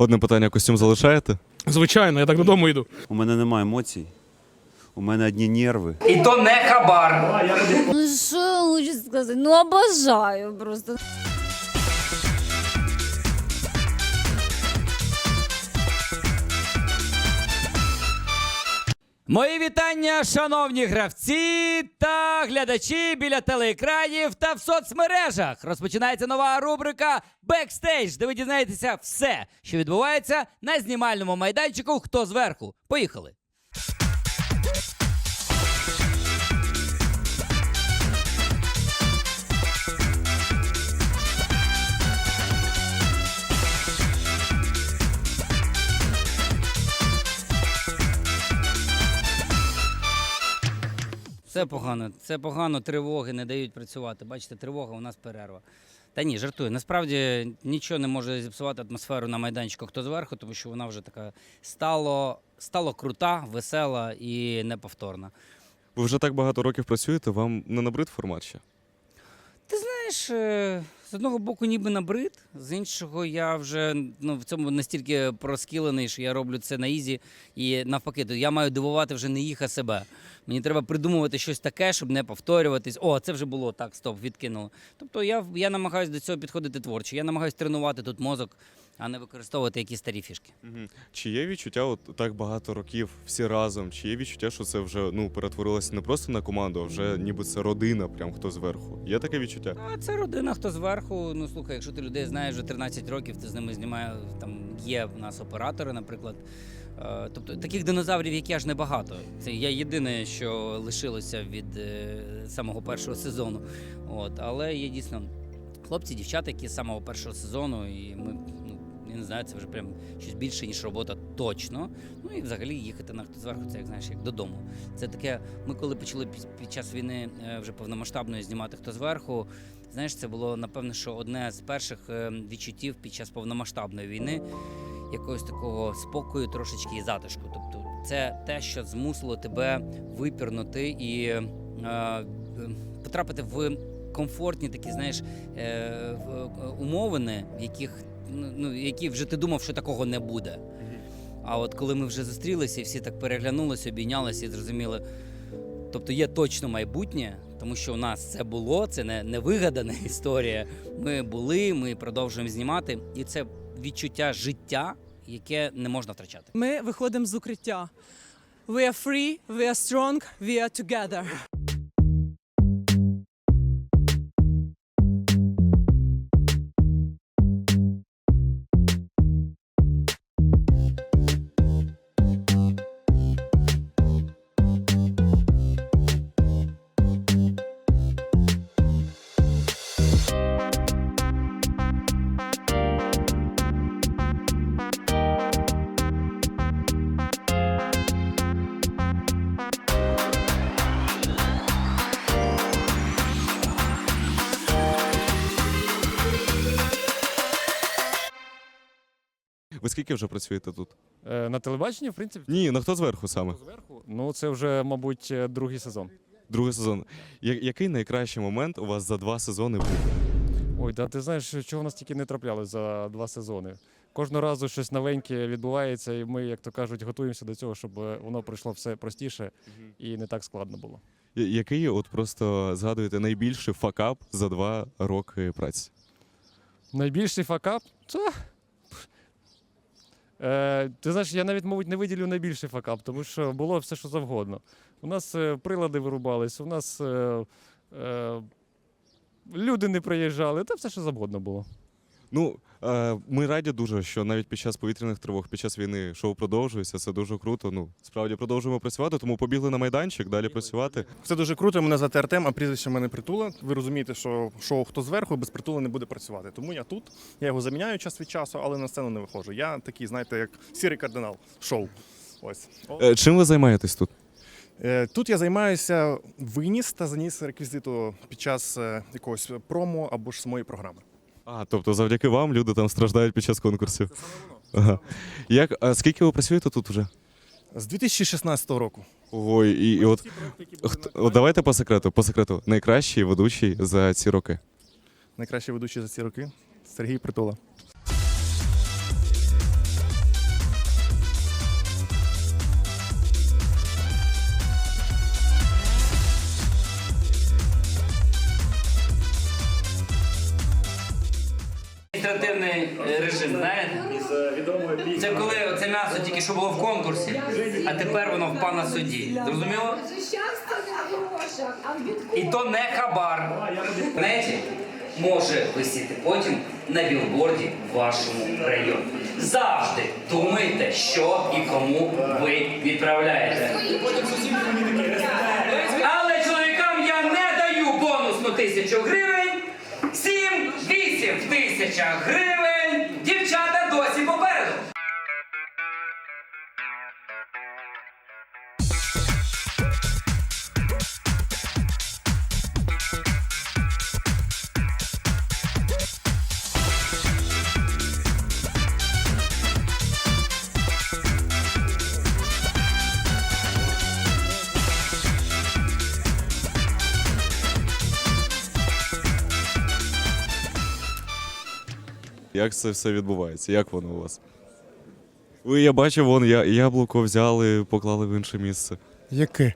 Одне питання, костюм залишаєте? Звичайно, я так додому йду. У мене немає емоцій. У мене одні нерви. І то не хабар. Ну що я хочу сказати? Ну обожаю просто. Мої вітання, шановні гравці та глядачі біля телеекранів та в соцмережах. Розпочинається нова рубрика Бекстейдж, де ви дізнаєтеся все, що відбувається на знімальному майданчику. Хто зверху? Поїхали. Це погано, це погано, тривоги не дають працювати. Бачите, тривога у нас перерва. Та ні, жартую. Насправді нічого не може зіпсувати атмосферу на майданчику хто зверху, тому що вона вже така стало, стало крута, весела і неповторна. Ви вже так багато років працюєте, вам не набрид формат ще? Ти знаєш, е, з одного боку ніби набрид, з іншого я вже ну, в цьому настільки проскілений, що я роблю це на ізі. І навпаки, то я маю дивувати вже не їх, а себе. Мені треба придумувати щось таке, щоб не повторюватись. О, це вже було так, стоп, відкинуло. Тобто я, я намагаюся до цього підходити творчо. Я намагаюся тренувати тут мозок, а не використовувати якісь старі фішки. Угу. Чи є відчуття, от так багато років всі разом? Чи є відчуття, що це вже ну перетворилося не просто на команду, а вже ніби це родина, прям хто зверху? Є таке відчуття? А це родина, хто зверху. Ну слухай, якщо ти людей знаєш вже 13 років, ти з ними знімає. Там є в нас оператори, наприклад. Е, Тобто таких динозаврів, як я ж небагато. Це я єдине, що лишилося від е, самого першого сезону. От, але є дійсно хлопці, дівчата, які з самого першого сезону, і ми. Не знаю, це вже прям щось більше, ніж робота точно. Ну і взагалі їхати на зверху, це як знаєш, як додому. Це таке. Ми коли почали під, час війни е, вже повномасштабної знімати хто зверху. Знаєш, це було напевно, що одне з перших е, відчуттів під час повномасштабної війни, якогось такого спокою, трошечки і затишку. Тобто, це те, що змусило тебе випірнути і е, е, потрапити в комфортні такі, знаєш, е, умовини, в яких ну, ну, які вже ти думав, що такого не буде. А от коли ми вже зустрілися і всі так переглянулися, обійнялися і зрозуміли, тобто є точно майбутнє, тому що у нас це було, це не, не вигадана історія. Ми були, ми продовжуємо знімати, і це відчуття життя, яке не можна втрачати. Ми виходимо з укриття. We are free, we are strong, we are together. Ви скільки вже працюєте тут? Е, На телебаченні, в принципі, Ні, на хто зверху саме? зверху. Ну, це вже, мабуть, е, другий сезон. Другий сезон. Я- який найкращий момент у вас за два сезони був? Ой, да ти знаєш, чого в нас тільки не траплялось за два сезони. Кожного разу щось новеньке відбувається, і ми, як то кажуть, готуємося до цього, щоб е, воно пройшло все простіше і не так складно було. Я- Який от просто згадуєте найбільший факап за два роки праці? Найбільший факап? Та. Е, ти знаєш, я навіть, мабуть, не виділю найбільший факап, тому що було все, що завгодно. У нас е, прилади вирубались, у нас е, е, люди не приїжджали, та все, що завгодно було. Ну, е, ми раді дуже, що навіть під час повітряних тривог, під час війни шоу продовжується. Це дуже круто. Ну, справді продовжуємо працювати, тому побігли на майданчик, далі працювати. Все дуже круто. Мене звати Артем, а прізвище мене притула. Ви розумієте, що шоу хто зверху без притула не буде працювати. Тому я тут. Я його заміняю час від часу, але на сцену не виходжу. Я такий, знаєте, як сірий кардинал шоу. Ось Е, чим ви займаєтесь тут? Е, тут я займаюся виніс та заніс реквізиту під час якогось промо або ж самої програми. А, тобто, завдяки вам люди там страждають під час конкурсів. Ага. Як, а скільки ви працюєте тут вже? З 2016 року. Ой, і, і от, хто, от давайте по секрету, по секрету. Найкращий ведучий за ці роки. Найкращий ведучий за ці роки Сергій Притула. Концентративний е, режим, знаєте? Це коли це м'ясо тільки що було в конкурсі, а тепер воно впало на суді. Зрозуміло? І то не хабар. Знаєте, може висіти потім на білборді в вашому районі. Завжди думайте, що і кому ви відправляєте. Але чоловікам я не даю бонусну тисячу гривень. В тисячах гривень. Як це все відбувається? Як воно у вас? Ви, я бачив, вон я, яблуко взяли, поклали в інше місце. Яке?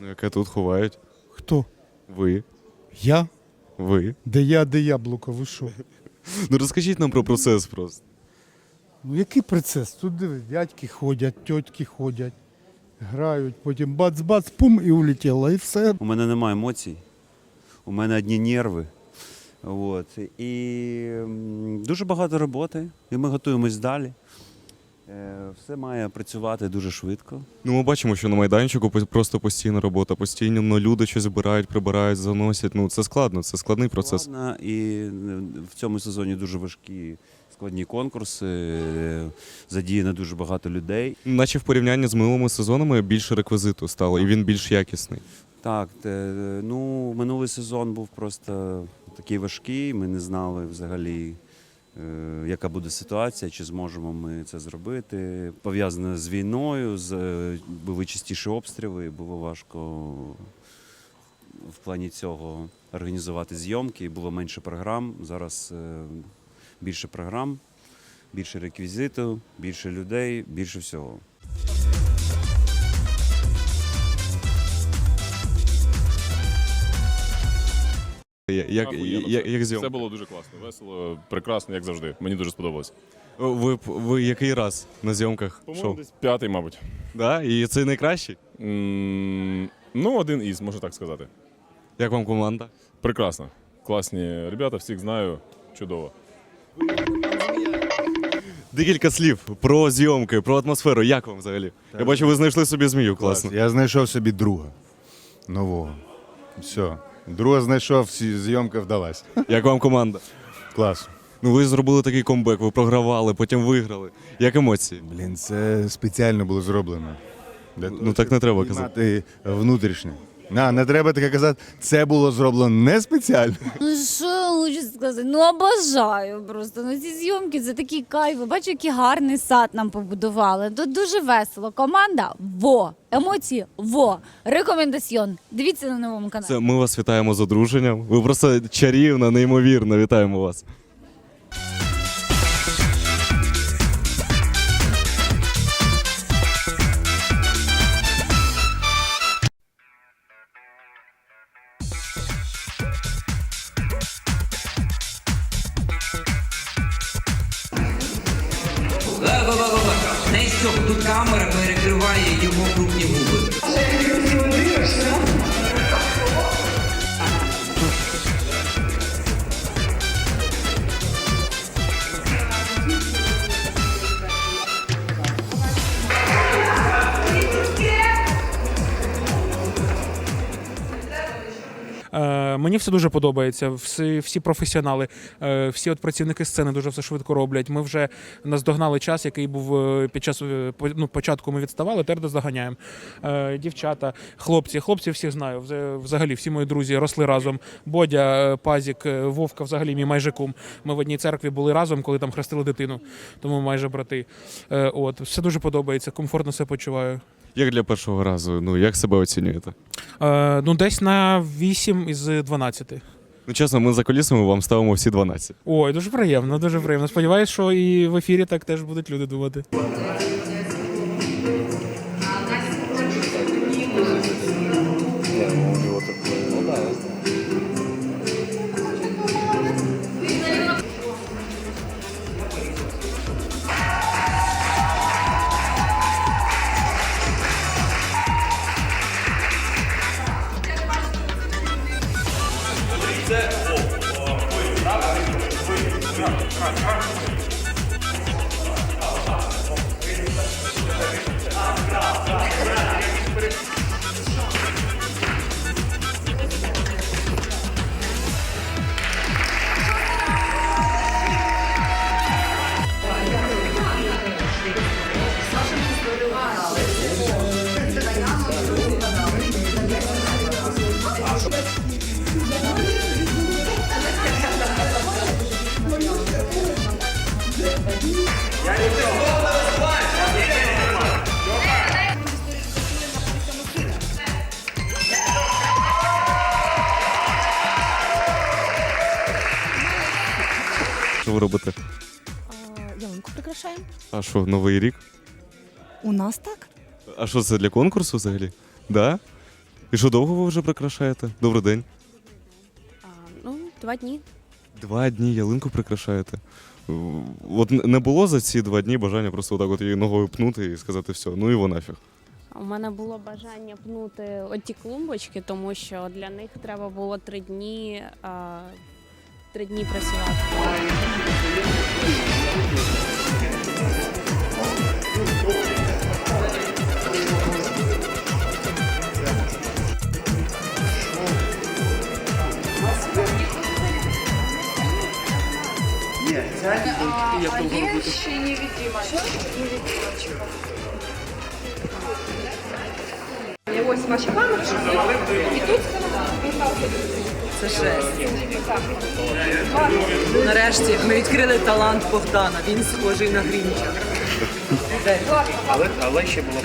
Ну, яке тут ховають? Хто? Ви. Я? Ви. Де я, де яблуко, ви що? Ну розкажіть нам про процес просто. Ну який процес? Тут диви, дядьки ходять, тьотьки ходять, грають, потім бац-бац, пум і улетіло, і все. У мене немає емоцій, у мене одні нерви. От. І дуже багато роботи, і ми готуємось далі. Е, Все має працювати дуже швидко. Ну, ми бачимо, що на майданчику просто постійна робота, постійно ну, люди щось збирають, прибирають, заносять. Ну це складно, це складний процес. Складно, і е, в цьому сезоні дуже важкі складні конкурси, е, задіяно дуже багато людей. Наче в порівнянні з минулими сезонами більше реквізиту стало, і він більш якісний. Так, ну минулий сезон був просто такий важкий. Ми не знали взагалі, е, яка буде ситуація, чи зможемо ми це зробити. Пов'язане з війною, з е, були частіші обстріли, було важко в плані цього організувати зйомки. Було менше програм. Зараз е, більше програм, більше реквізиту, більше людей, більше всього. Як, як, це- як Це було дуже класно, весело, прекрасно, як завжди. Мені дуже сподобалось. Ви, ви який раз на зйомках? По-моєму, десь п'ятий, мабуть. Да? І це найкращий? М, Ну, один із, можна так сказати. Як вам команда? Прекрасно. Класні ребята, всіх знаю. Чудово. Декілька слів про зйомки, про атмосферу. Як вам взагалі? Я бачу, ви знайшли собі змію, класно. Я знайшов собі друга нового. Все. Друга знайшов, зйомка вдалась. Як вам команда? Клас. Ну ви зробили такий комбек, ви програвали, потім виграли. Як емоції? Блін, це спеціально було зроблено. Для Ну, так не треба казати. казати. внутрішнє. На, не треба таке казати. Це було зроблено не спеціально. Ну що я хочу сказати? Ну обожаю просто. Ну ці зйомки це такий кайф. Бачу, який гарний сад нам побудували. Тут дуже весело. Команда во. Емоції во. Рекомендаціон. Дивіться на новому каналі. Це ми вас вітаємо з одруженням. Ви просто чарівна, неймовірно. Вітаємо вас. Мені все дуже подобається. Всі, всі професіонали, е, всі от працівники сцени дуже все швидко роблять. Ми вже наздогнали час, який був е, під час е, ну, початку. Ми відставали, тепер доздоганяємо. Дівчата, хлопці, хлопців всіх знаю. Взагалі, всі мої друзі росли разом. Бодя, Пазік, Вовка, взагалі мій майже кум. Ми в одній церкві були разом, коли там хрестили дитину. Тому майже брати. От все дуже подобається, комфортно себе почуваю. Як для першого разу? Ну як себе оцінюєте? Е, ну, десь на 8 із 12. Ну чесно, ми за колісами вам ставимо всі 12. Ой, дуже приємно, дуже приємно. Сподіваюсь, що і в ефірі так теж будуть люди думати. ви Робите? Ялинку прикрашаємо. А що, новий рік? У нас так. А що це для конкурсу взагалі? Да? І що довго ви вже прикрашаєте? Добрий день. ну, два дні. Два дні ялинку прикрашаєте. От не було за ці два дні бажання просто отак от її ногою пнути і сказати все, ну і вона нафіг. У мене було бажання пнути оті клумбочки, тому що для них треба було три дні, а, три дні працювати. Нет, А, а есть невидимость. Невидимочка. Це жесть. Нарешті ми відкрили талант Богдана. Він схожий на Грінча. Але, але ще було.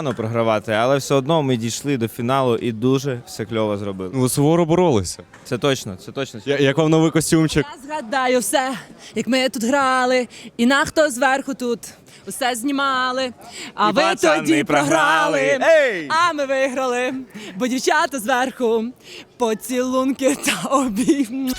Погано програвати, але все одно ми дійшли до фіналу і дуже все кльово зробили. Ну, ви суворо боролися. Це точно, це точно. Я, як вам новий костюмчик? Я згадаю все, як ми тут грали, і на хто зверху тут усе знімали. А І ви пацани тоді програли, Ей! а ми виграли, бо дівчата зверху поцілунки та обійм.